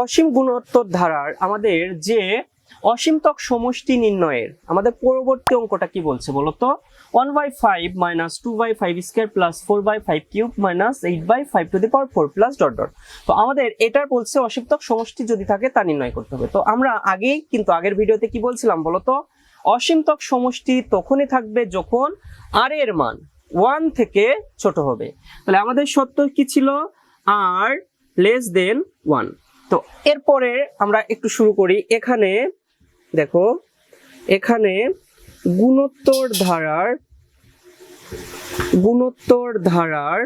অসীম গুণোত্তর ধারার আমাদের যে অসীমতক সমষ্টি নির্ণয়ের আমাদের পরবর্তী অঙ্কটা কি বলছে বলতো? One by five minus two by five square plus four by five cube minus eight by five to the power four plus dot dot তো আমাদের এটার বলছে অসীমতক সমষ্টি যদি থাকে তা নির্ণয় করতে হবে। তো আমরা আগেই কিন্তু আগের ভিডিওতে কি বলছিলাম বলতো? অসীমতক সমষ্টি তখনই থাকবে যখন আর এর মান ওয়ান থেকে ছোট হবে। তাহলে আমাদের সত্য কি ছিল? আর লেস দেন ওয়ান তো এরপরে আমরা একটু শুরু করি। এখানে, দেখো, এখানে গুণোত্তর ধারার গুণোত্তর ধারার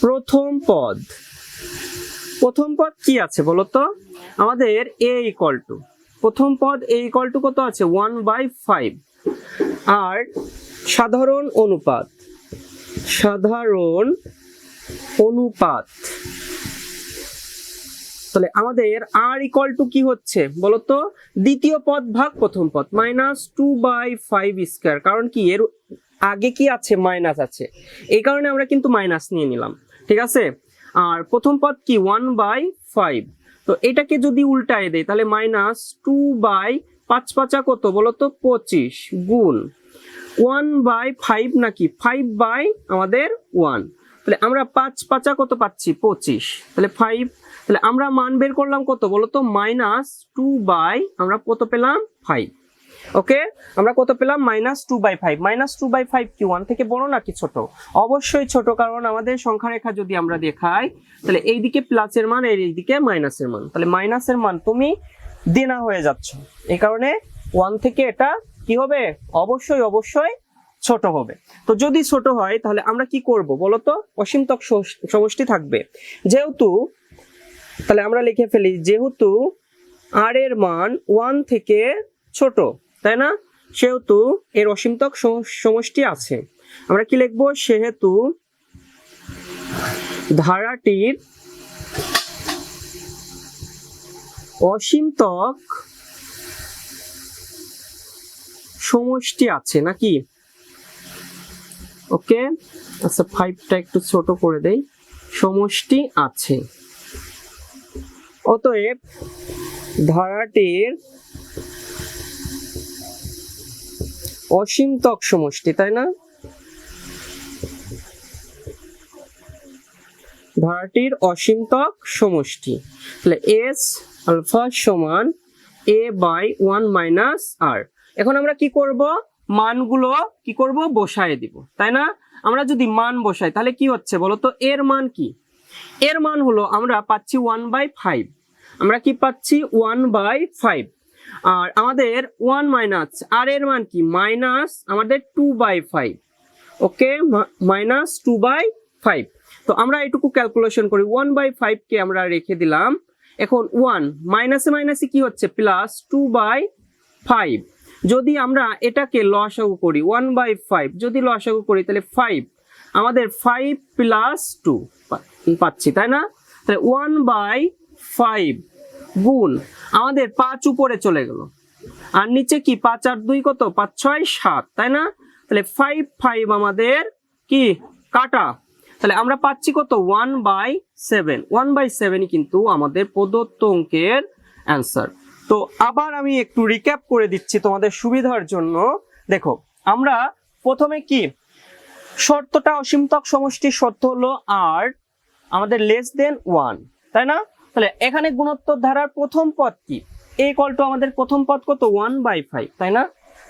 প্রথম পদ। প্রথম পদ কি আছে বলতো আমাদের এ ইকল টু প্রথম পদ এ ইকল টু কত আছে? ওয়ান বাই ফাইভ আর সাধারণ অনুপাত সাধারণ অনুপাত। তাহলে আমাদের আর ইকুয়াল টু কি হচ্ছে? বলতো, দ্বিতীয় পদ ভাগ প্রথম পদ minus two by five square কারণ কি, এর আগে কি আছে? মাইনাস আছে। এই কারণে আমরা কিন্তু মাইনাস নিয়ে নিলাম। ঠিক আছে? আর প্রথম পদ কি? ওয়ান বাই ফাইভ তো এটাকে যদি উল্টায় দেয় তাহলে মাইনাস টু বাই পাঁচ পাঁচা কত? বলতো, পঁচিশ গুণ। ওয়ান বাই ফাইভ নাকি? ফাইভ বাই আমাদের ওয়ান তাহলে আমরা পাঁচ পাঁচা কত পাচ্ছি? পঁচিশ। তাহলে ফাইভ তাহলে আমরা মান বের করলাম কত বলতো? মাইনাস টু বাই, আমরা কত পেলাম? ফাইভ। ওকে? আমরা কত পেলাম? Minus two by five. Minus two by five কি ওয়ান থেকে বড় নাকি ছোট? অবশ্যই ছোট, কারণ আমাদের সংখ্যা রেখা যদি আমরা দেখাই, তাহলে এইদিকে প্লাসের মান, আর এইদিকে মাইনাসের মান। তাহলে মাইনাসের মান তুমি দেনা হয়ে যাচ্ছ। এই কারণে ওয়ান থেকে এটা কি হবে? অবশ্যই অবশ্যই ছোট হবে। তো যদি ছোট হয়, তাহলে আমরা কি করব বলতো? অসীমতক সমষ্টি থাকবে। যেহেতু তাহলে আমরা লিখে ফেলি, যেহেতু আর এর মান ওয়ান থেকে ছোট, তাই না? সেহেতু এর অসীমতক সম- সমষ্টি আছে। আমরা কি লিখব? সেহেতু ধারাটির অসীমতক সমষ্টি আছে নাকি? ওকে আচ্ছা ফাইভটা একটু ছোট করে দেই। সমষ্টি আছে। অতএব ধারাটির অসীমতক সমষ্টি, তাই না? ধারাটির অসীমতক সমষ্টি। তাহলে এস আলফা সমান a by one minus r এখন আমরা কি করব? মানগুলো কি করব? বসায় দিব, তাই না? আমরা যদি মান বসাই, তাহলে কি হচ্ছে বলো তো এর মান কি? এর মান হলো আমরা পাচ্ছি ওয়ান বাই ফাইভ আমরা কি পাচ্ছি? ওয়ান বাই ফাইভ আর আমাদের ওয়ান মাইনাস আর এর মান কি? মাইনাস আমাদের two by five okay minus two by five তো আমরা এটুকু ক্যালকুলেশন করি। ওয়ান বাই ফাইভকে আমরা রেখে দিলাম। এখন ওয়ান মাইনাসে মাইনাসে কি হচ্ছে? প্লাস টু বাই ফাইভ যদি আমরা এটাকে লসাগু করি ওয়ান বাই ফাইভ যদি লসাগু করি, তাহলে ফাইভ আমাদের ফাইভ প্লাস টু পাচ্ছি, তাই না? তাহলে ওয়ান বাই ফাইভ গুণ আমাদের পাঁচ উপরে চলে গেল। আর নিচে কি পাঁচ আর দুই কত? পাঁচ ছয় সাত, তাই না? তাহলে ফাইভ ফাইভ আমাদের কি? কাটা। তাহলে আমরা পাচ্ছি কত? One by seven one by seven i কিন্তু আমাদের প্রদত্ত অঙ্কের অ্যান্সার তো আবার আমি একটু রিক্যাপ করে দিচ্ছি তোমাদের সুবিধার জন্য। দেখো, আমরা প্রথমে কি? শর্তটা অসীমতক সমষ্টির শর্ত হলো আর আমাদের লেস দেন ওয়ান তাই না? তাহলে এখানে গুণোত্তর ধারার প্রথম পদ কি? এই কলটো আমাদের প্রথম পদ কত? ওয়ান বাই ফাইভ তাই না?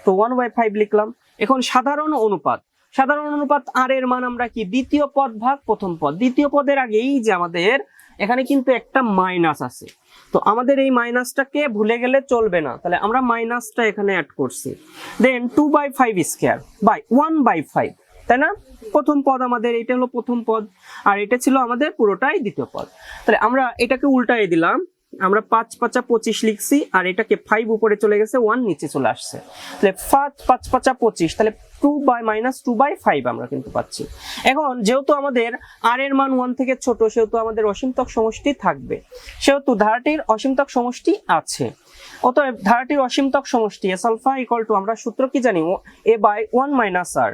তো ওয়ান বাই ফাইভ লিখলাম। এখন সাধারণ অনুপাত। সাধারণ অনুপাত আর এর মান আমরা কি? দ্বিতীয় পদ ভাগ প্রথম পদ। দ্বিতীয় পদের আগেই যে আমাদের এখানে কিন্তু একটা মাইনাস আছে। তো আমাদের এই মাইনাসটাকে ভুলে গেলে চলবে না। তাহলে আমরা মাইনাসটা এখানে অ্যাড করছি। Then two by five square by one by five তাই না? প্রথম পদ আমাদের এটা হলো প্রথম পদ, আর এটা ছিল আমাদের পুরোটাই দ্বিতীয় পদ। তাহলে আমরা এটাকে উল্টাই দিলাম, আমরা পাঁচ পাঁচা পঁচিশ লিখছি, আর এটাকে ফাইভ উপরে চলে গেছে ওয়ান নিচে চলে আসছে। তাহলে পাঁচ পাঁচ পাঁচা পঁচিশ, তাহলে two by minus two by five আমরা কিন্তু পাচ্ছি। এখন যেহেতু আমাদের আর এর মান ওয়ান থেকে ছোট, সেহেতু আমাদের অসীমতক সমষ্টি থাকবে। সেহেতু ধারাটির অসীমতক সমষ্টি আছে। অতএব ধারাটির অসীমতক সমষ্টি এস আলফা ইকুয়াল টু আমরা সূত্র কি জানি? A by one minus r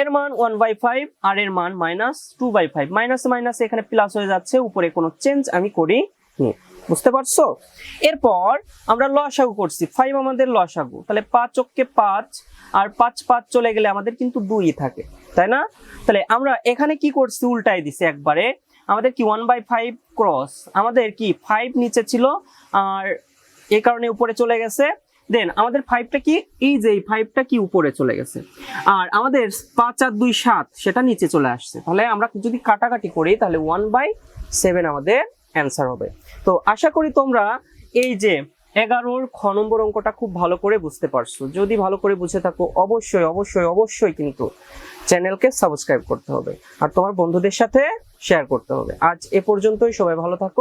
এর মান ওয়ান বাই ফাইভ আর এর মান minus two by five minus minus এখানে প্লাস হয়ে যাচ্ছে, উপরে কোনো চেঞ্জ আমি করি নি। বুঝতে পারছ? এরপর আমরা লসাগু করছি। ফাইভ আমাদের লসাগু। তাহলে পাঁচ অক্ষে পাঁচ আর পাঁচ পাঁচ চলে গেলে আমাদের কিন্তু দুই থাকে, তাই না? তাহলে আমরা এখানে কি করছি? উল্টাই দিছি একবারে। আমাদের কি ওয়ান বাই ফাইভ ক্রস আমাদের কি ফাইভ নিচে ছিল আর এই কারণে উপরে চলে গেছে। দেন আমাদের ফাইভটা কি? এই যে ফাইভটা কি উপরে চলে গেছে। আর আমাদের পাঁচ আর দুই সাত, সেটা নিচে চলে আসছে। তাহলে আমরা যদি কাটাকাটি করি, তাহলে ওয়ান বাই সেভেন আমাদের অ্যান্সার হবে। তো আশা করি তোমরা এই যে এগারোর খ নম্বর অঙ্কটা খুব ভালো করে বুঝতে পারছ। যদি ভালো করে বুঝে থাকো, অবশ্যই অবশ্যই অবশ্যই কিন্তু চ্যানেলকে সাবস্ক্রাইব করতে হবে। আর তোমার বন্ধুদের সাথে শেয়ার করতে হবে। আজ এ পর্যন্তই, সবাই ভালো থাকো।